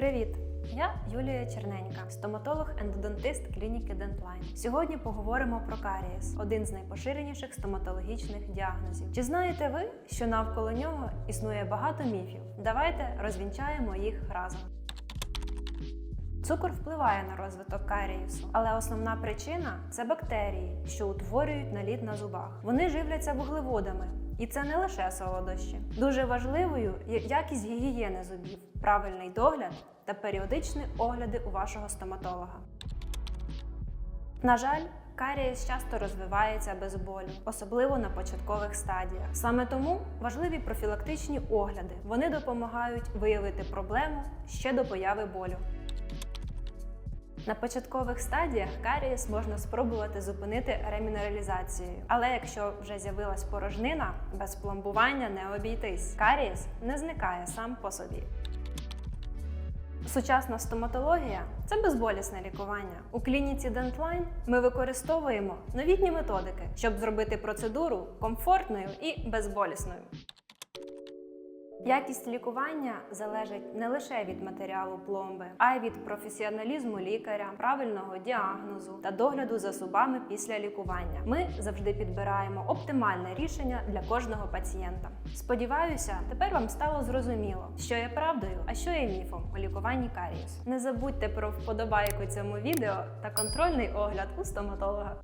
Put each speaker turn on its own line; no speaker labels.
Привіт! Я Юлія Черненька, стоматолог-ендодонтист клініки Dentline. Сьогодні поговоримо про карієс, один з найпоширеніших стоматологічних діагнозів. Чи знаєте ви, що навколо нього існує багато міфів? Давайте розвінчаємо їх разом. Цукор впливає на розвиток карієсу, але основна причина це бактерії, що утворюють наліт на зубах. Вони живляться вуглеводами, і це не лише солодощі. Дуже важливою є якість гігієни зубів, правильний догляд та періодичні огляди у вашого стоматолога. На жаль, карієс часто розвивається без болю, особливо на початкових стадіях. Саме тому важливі профілактичні огляди. Вони допомагають виявити проблему ще до появи болю. На початкових стадіях карієс можна спробувати зупинити ремінералізацією. Але якщо вже з'явилась порожнина, без пломбування не обійтись. Карієс не зникає сам по собі. Сучасна стоматологія це безболісне лікування. У клініці Dentline ми використовуємо новітні методики, щоб зробити процедуру комфортною і безболісною. Якість лікування залежить не лише від матеріалу пломби, а й від професіоналізму лікаря, правильного діагнозу та догляду за зубами після лікування. Ми завжди підбираємо оптимальне рішення для кожного пацієнта. Сподіваюся, тепер вам стало зрозуміло, що є правдою, а що є міфом у лікуванні карієсу. Не забудьте про вподобайку цьому відео та контрольний огляд у стоматолога.